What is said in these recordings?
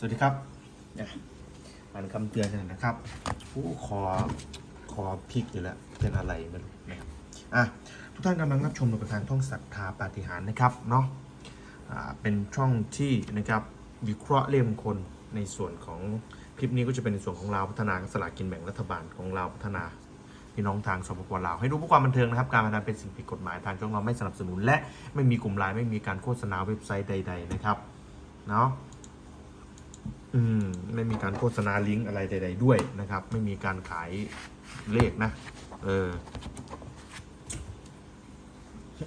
สวัสดีครับอะอ่านคำเตือนกันนะครับผู้คอคอพลิกอยู่แล้วเป็นอะไรไม่รู้นะครับอะทุกท่านกำลังรับชมรายการท่องศรัทธาปาฏิหาริย์นะครับเนาะอ่าเป็นช่องที่นะครับวิเคราะห์เล่มคนในส่วนของคลิปนี้ก็จะเป็นในส่วนของเราวพัฒนาสลากกินแบ่งรัฐบาลของเราวพัฒนาพี่น้องทางสปปลาวให้ดูเพื่อความบันเทิงนะครับการพนันเป็นสิ่งผิดกฎหมายทางช่องเราไม่สนับสนุน และไม่มีกลุ่มไลน์ไม่มีการโฆษณาเว็บไซต์ใด ๆ นะครับเนาะ อืมไม่มีการโฆษณาลิงก์อะไรใด ๆ ด้วยนะครับ ไม่มีการขายเลขนะ เออ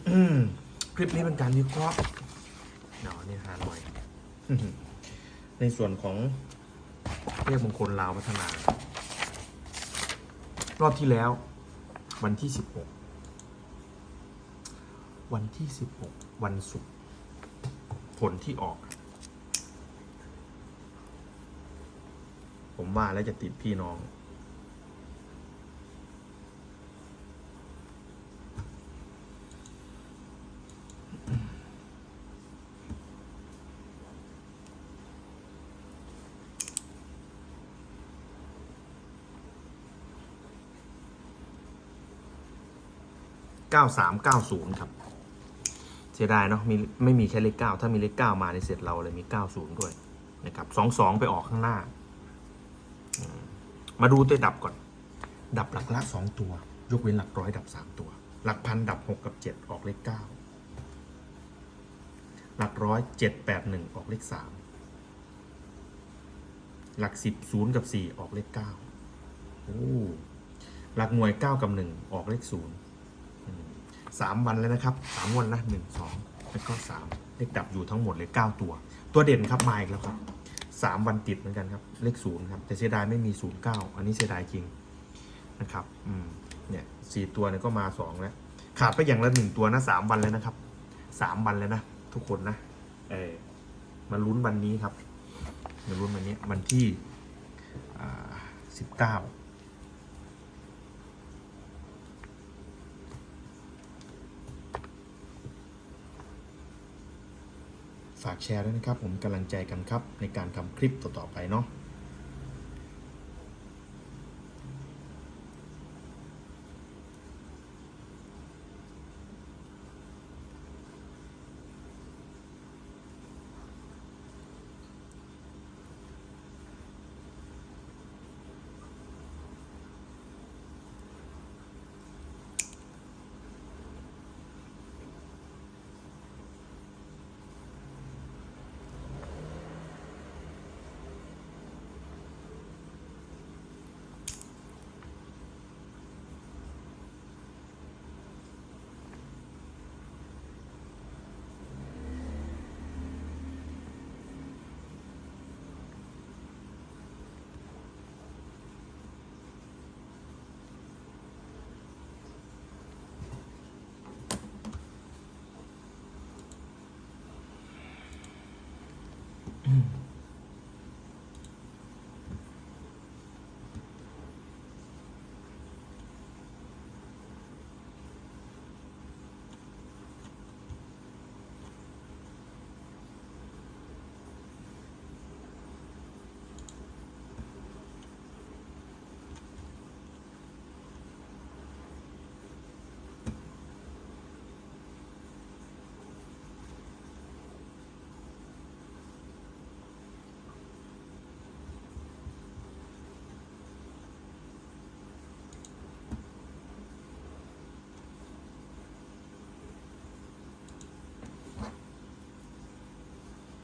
อืมคลิปนี้เป็นการวิเคราะห์เนาะนี่ฮาหน่อย ในส่วนของเลขมงคลลาวพัฒนา รอบที่แล้ว วันที่16วันที่16วันศุกร์ผลที่ออก ผมว่าแล้วจะติดพี่น้อง 9390 ครับ เสียดายเนาะมีไม่มีแค่เลข 9 ถ้ามีเลข 9 มาในเสร็จเราเลยมี 90 ด้วยนะครับ22 ไปออกข้างหน้า มาดูตัวดับก่อน ดับหลักละ2ตัว ยกเว้นหลักร้อยดับ3ตัว หลักพันดับ6กับ7ออกเลข9หลักร้อย7 8 1ออกเลข3หลัก10 0กับ4ออกเลข9โอ้หลักหน่วย9กับ1ออกเลข0สามวันแล้วนะครับสามวันนะหนึ่งสองแล้วก็สามเลขดับอยู่ทั้งหมดเลยเก้าตัว ตัวเด่นครับมาอีกแล้วครับ สามวันติดเหมือนกันครับ เลขศูนย์ครับ แต่เสียดายไม่มีศูนย์เก้าอันนี้เสียดายจริงนะครับอืมเนี่ยสี่ตัวเนี่ยก็มาสองแล้ว ขาดไปอย่างละหนึ่งตัวนะสามวันแล้วนะครับสามวันแล้วนะ ทุกคนนะเออมาลุ้นวันนี้ครับมาลุ้นวันนี้วันที่สิบเก้า ฝากแชร์ด้วยนะครับ ผมกำลังใจกันครับในการทำคลิปต่อๆไปเนาะ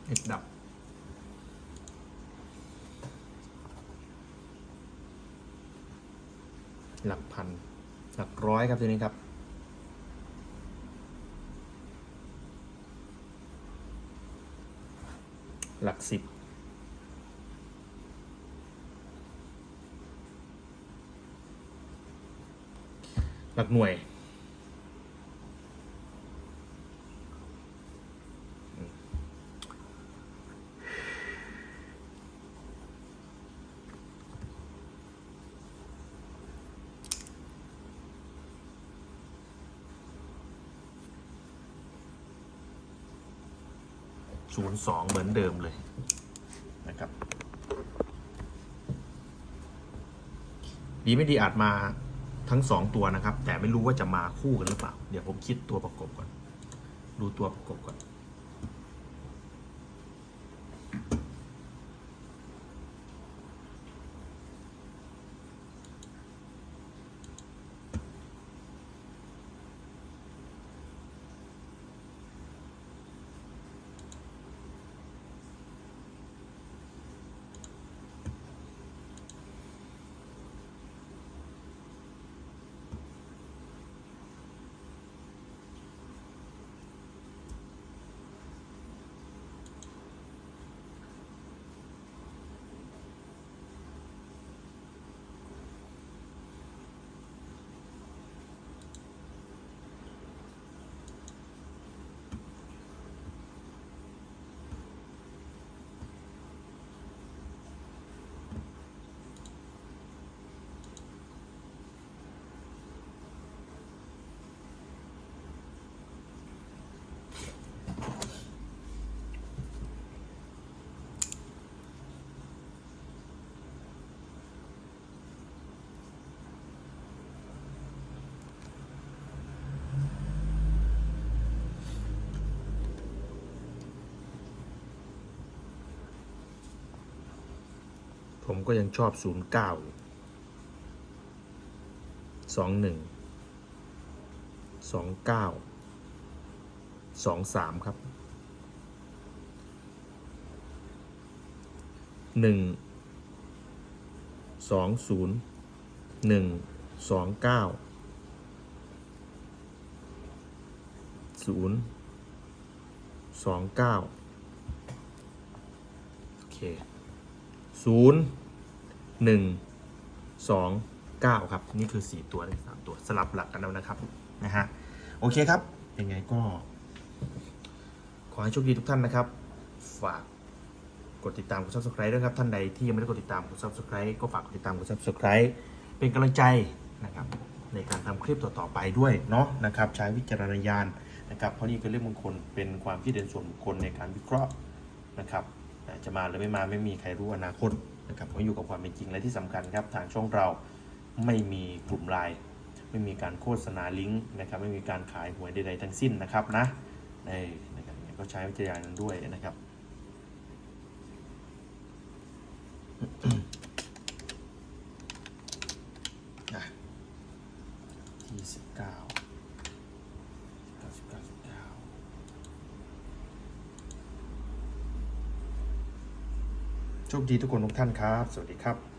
เอ็ดดับ หลักพัน หลักร้อยครับตัวนี้ครับหลักสิบ หลักหน่วยูนย์สองเหมือนเดิมเลยนะครับ ดีไม่ดีอาจมาทั้งสองตัวนะครับ แต่ไม่รู้ว่าจะมาคู่กันหรือเปล่า เดี๋ยวผมคิดตัวประกบก่อน ดูตัวประกบก่อน ผมก็ยังชอบศูนย์เก้าสองหนึ่งสองเก้าสองสามครับหนึ่งสองศูนย์หนึ่งสองเก้าศูนย์สองเก้าโอเคศูนย์ หนึ่งสองเก้าครับ นี่คือสี่ตัวนี่สามตัวสลับหลักกันแล้วนะครับนะฮะโอเคครับ ยังไงก็ ขอให้โชคดีทุกท่านนะครับ ฝากกดติดตามกด subscribe ด้วยครับ ท่านใดที่ยังไม่ได้กดติดตามกด subscribe ก็ฝากกดติดตามกด subscribe เป็นกำลังใจนะครับในการทำคลิปต่อๆไปด้วยเนาะนะครับ ใช้วิจารณญาณนะครับ เพราะนี่เป็นเรื่องมงคลเป็นความคิดเห็นส่วนบุคคลในการวิเคราะห์นะครับจะมาหรือไม่มาไม่มีใครรู้อนาคต นะครับผมอยู่กับความเป็นจริงและที่สำคัญครับทางช่องเราไม่มีกลุ่มไลน์ไม่มีการโฆษณาลิงก์นะครับไม่มีการขายหวยใดๆทั้งสิ้นนะครับนะในนะครับก็ใช้วิจารณญาณด้วยนะครับที่สิบเก้าเก้าสิบเก้าสิบเก้า โชคดีทุกคนทุกท่านครับ สวัสดีครับ